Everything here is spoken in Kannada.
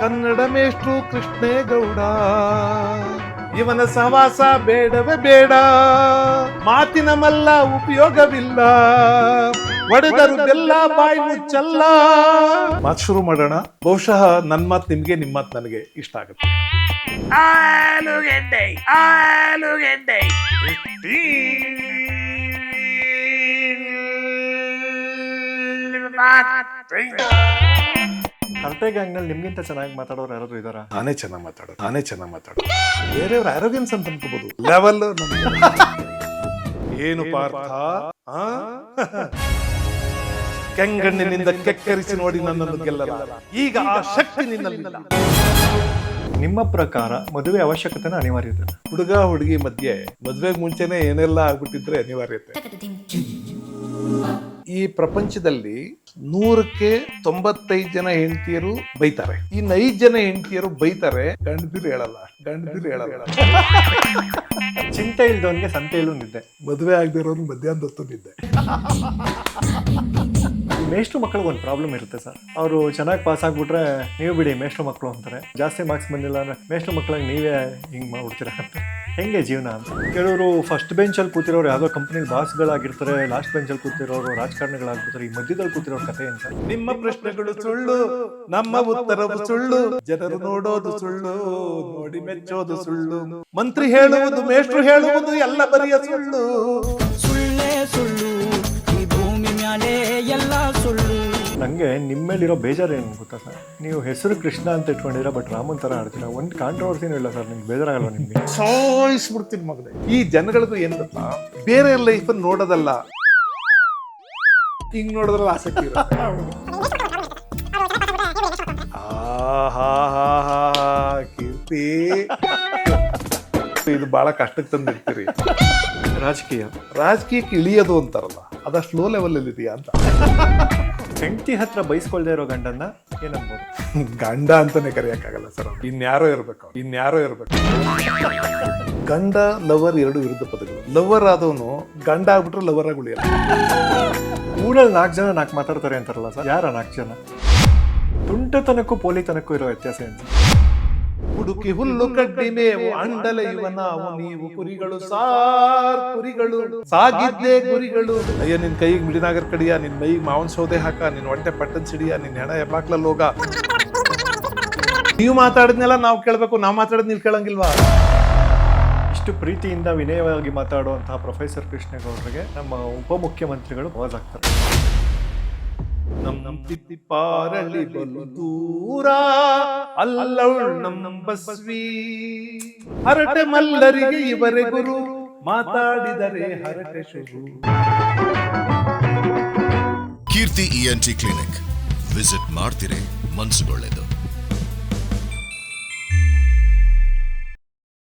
ಕನ್ನಡ ಮೇಷ್ಟ್ರು ಕೃಷ್ಣೇಗೌಡ ಇವನ ಸವಾಸ ಬೇಡವೇ ಬೇಡ. ಮಾತಿನ ಮಲ್ಲ ಉಪಯೋಗವಿಲ್ಲ. ಒಡೆದರು ಬೆಲ್ಲ ಬಾಯಿ ಮುಚ್ಚಲ್ಲ ಮಾತು ಶುರು ಮಾಡೋಣ. ಬಹುಶಃ ನನ್ ಮಾತು ನಿಮ್ಗೆ ನಿಮ್ಮ ಮಾತು ನನಗೆ ಇಷ್ಟ ಆಗುತ್ತೆ. ಆಲೂಗೆಡ್ಡೆ ಆಲೂಗೆಡ್ಡೆ. ಕರ್ಟೆ ಗ್ಯಾಂಗ್ನಲ್ಲಿ ನಿಮ್ಗಿಂತ ಚೆನ್ನಾಗಿ ಮಾತಾಡೋರು ಯಾರಾದ್ರು ಇದಾರಾ? ನಾನೇ ಚೆನ್ನಾಗಿ ಮಾತಾಡೋದು ನಾನೇ ಚೆನ್ನಾಗಿ ಮಾತಾಡೋದು. ಬೇರೆಯವ್ರ ಆರೋಗ್ಯನ್ಸ್ ಅಂತ ಅನ್ಕೋಬಹುದು ಲೆವೆಲ್ ಏನು ಪಾರ್ಥ? ಆ? ಕೆಂಗಣ್ಣಿನಿಂದ ಕೆಕ್ಕರಿಸಿ ನೋಡಿ ನನ್ನನ್ನು ಗೆಲ್ಲಲ್ಲ. ಈಗ ಆ ಶಕ್ತಿ ನಿನ್ನಲ್ಲಿಲ್ಲ. ನಿಮ್ಮ ಪ್ರಕಾರ ಮದುವೆ ಅವಶ್ಯಕತೆನ ಅನಿವಾರ್ಯತೆ? ಹುಡುಗ ಹುಡುಗಿ ಮಧ್ಯೆ ಮದ್ವೆಗ್ ಮುಂಚೆನೆ ಏನೆಲ್ಲ ಆಗ್ಬಿಟ್ಟಿದ್ರೆ ಅನಿವಾರ್ಯತೆ. ಈ ಪ್ರಪಂಚದಲ್ಲಿ ನೂರಕ್ಕೆ ತೊಂಬತ್ತೈದು ಜನ ಹೆಂಡತಿಯರು ಬೈತಾರೆ. ಈ ನೈದು ಜನ ಹೆಂಡತಿಯರು ಬೈತಾರೆ. ಗಂಡದಿರು ಹೇಳಲ್ಲ. ಗಂಡದಿರು ಹೇಳಲ್ಲ. ಚಿಂತೆ ಇಲ್ದವನ್ಗೆ ಸಂತೆ ಇಲ್ಲೊಂದಿದ್ದೆ ಮದುವೆ ಆಗದಿರೋನ್ ಮಧ್ಯಾಹ್ನದ ಹೊತ್ತು ನಿದ್ದೆ ಮೇಷ್ಟ್ರು ಮಕ್ಕಳಿಗೆ ಒಂದು ಪ್ರಾಬ್ಲಮ್ ಇರುತ್ತೆ ಸರ್. ಅವರು ಚೆನ್ನಾಗಿ ಪಾಸ್ ಆಗಿಬಿಟ್ರೆ ನೀವು ಬಿಡಿ ಮೇಷ್ಟ್ರು ಮಕ್ಕಳು ಅಂತಾರೆ. ಜಾಸ್ತಿ ಮಾರ್ಕ್ಸ್ ಬಂದಿಲ್ಲ ಅಂದ್ರೆ ಮೇಷ್ಟ್ರು ಮಕ್ಕಳಿಗೆ ನೀವೇ ಹಿಂಗೆ ಮಾಡ್ಬಿಡ್ತೀರಾ ಅಂತ. ಹೆಂಗೆ ಜೀವನ ಅಂತ. ಕೆಲವರು ಫಸ್ಟ್ ಬೆಂಚಲ್ಲಿ ಕೂತಿರೋರು ಯಾವುದೋ ಕಂಪ್ನಿ ಬಾಸ್ಗಳಾಗಿರ್ತಾರೆ ಲಾಸ್ಟ್ ಬೆಂಚಲ್ಲಿ ಕೂತಿರೋರು ರಾಜಕಾರಣಿಗಳಾಗಿರ್ತಾರೆ, ಈ ಮಧ್ಯದಲ್ಲಿ ಕೂತಿರೋರು ಕಥೆ ಅಂತ. ನಿಮ್ಮ ಪ್ರಶ್ನೆಗಳು ಸುಳ್ಳು, ನಮ್ಮ ಉತ್ತರವು ಸುಳ್ಳು, ಜನರು ನೋಡೋದು ಸುಳ್ಳು, ನೋಡಿ ಮೆಚ್ಚೋದು ಸುಳ್ಳು. ಮಂತ್ರಿ ಹೇಳುವುದು, ಮೇಷ್ಟ್ರು ಹೇಳುವುದು ಎಲ್ಲ ಬರಿಯ ಸುಳ್ಳೇ. ನನಗೆ ನಿಮ್ಮಲ್ಲಿರೋ ಬೇಜಾರು ಏನು ಗೊತ್ತಾ ಸರ್? ನೀವು ಹೆಸರು ಕೃಷ್ಣ ಅಂತ ಇಟ್ಕೊಂಡಿರ ಬಟ್ ರಾಮನ್ ಥರ ಆಡ್ತೀರ? ಒಂದು ಕಾಂಟ್ರವರ್ಸಿನೂ ಇಲ್ಲ ಸರ್ ನಿಮ್ಗೆ ಬೇಜಾರಾಗಲ್ಲ ನಿಮಗೆ? ಸಾಯಿಸ್ಬಿಡ್ತೀನಿ ಮಗನೇ. ಈ ಜನಗಳಿಗೂ ಏನು ಗೊತ್ತಾ ಬೇರೆ ಲೈಫ್ ನೋಡೋದಲ್ಲ. ಹಿಂಗ್ ನೋಡಿದ್ರಲ್ಲ ಆಸಕ್ತಿ ಇರುತ್ತೆ. ಕೀರ್ತಿ. ಇದು ಬಹಳ ಕಷ್ಟಕ್ಕೆ ತಂದಿರ್ತೀರಿ. ರಾಜಕೀಯ. ರಾಜಕೀಯಕ್ಕೆ ಇಳಿಯೋದು ಅಂತಾರಲ್ಲ ಅದಷ್ಟು ಲೋ ಲೆವೆಲ್ ಇದೆಯಾ ಅಂತ. ಹೆಂಡತಿ ಹತ್ರ ಬೈಸ್ಕೊಳ್ದೇ ಇರೋ ಗಂಡನ್ನ ಏನನ್ಬೋದು? ಗಂಡ ಅಂತಾನೆ ಕರೆಯಕ್ಕಾಗಲ್ಲ ಸರ್ ಇನ್ಯಾರೋ ಇರ್ಬೇಕು ಇನ್ಯಾರೋ ಇರ್ಬೇಕು ಗಂಡ ಲವರ್ ಎರಡು ವಿರುದ್ಧ ಪದಗಳು. ಲವರ್ ಆದವನು ಗಂಡ ಆಗ್ಬಿಟ್ರೆ ಲವರ್ ಆಗಿ ಉಳಿಯಲ್ಲ. ಊರಲ್ಲಿ ನಾಲ್ಕು ಜನ ನಾಲ್ಕು ಮಾತಾಡ್ತಾರೆ ಅಂತಾರಲ್ಲ ಸರ್. ಯಾರ ನಾಲ್ಕು ಜನ? ತುಂಟತನಕ್ಕೂ ಪೋಲಿತನಕ್ಕೂ ಇರೋ ವ್ಯತ್ಯಾಸ ಏನು? ಹುಡುಕಿ ಹುಲ್ಲು ಕಡ್ಡಿ ಮೇವು ಅಂಡಲ ಇವ ನಾವು ನೀವು ಕುರಿಗಳು ಸಾರ್ ಕುರಿಗಳು. ಸಾಗಿದ್ದೇ ಗುರಿಗಳು ಅಯ್ಯ ನಿನ್ ಕೈಗೆ ಮಿಡಿನಾಗರ್ ಕಡಿಯ ನಿನ್ ಮೈಗೆ ಮಾವನ್ ಸೌದೆ ಹಾಕ ನಿನ್ ಹೊಟ್ಟೆ ಪಟ್ಟನ್ ಸಿಡಿಯ ನಿನ್ ಹೆಣ ಎಬ್ಬಾಕ್ಲಲ್ಲಿ ಹೋಗ ನೀವು ಮಾತಾಡಿದ್ನೆಲ್ಲ ನಾವು ಕೇಳ್ಬೇಕು ನಾವು ಮಾತಾಡಿದ್ ನೀವು ಕೇಳಂಗಿಲ್ವಾ? ಇಷ್ಟು ಪ್ರೀತಿಯಿಂದ ವಿನಯವಾಗಿ ಮಾತಾಡುವಂತಹ ಪ್ರೊಫೆಸರ್ ಕೃಷ್ಣೇಗೌಡರಿಗೆ ನಮ್ಮ ಉಪಮುಖ್ಯಮಂತ್ರಿಗಳು ಅವಾಜ್ ಆಗ್ತಾರೆ ನಮ್ ತಿಪ್ಪಾರಳ್ಳಿ ಬಲು ದೂರ, ಅಲ್ಲವಳು ನಮ್ ಬಸ್ವಿ ಹರಟೆ ಮಲ್ಲರಿಗೆ ಇವರೇ ಗುರು, ಮಾತಾಡಿದರೆ ಹರಟೆ ಶುರು ಕೀರ್ತಿ ಇಎನ್ಟಿ ಕ್ಲಿನಿಕ್. ವಿಸಿಟ್ ಮಾಡ್ತಿರೇ ಮನ್ಸುಗೊಳ್ಳೆದು.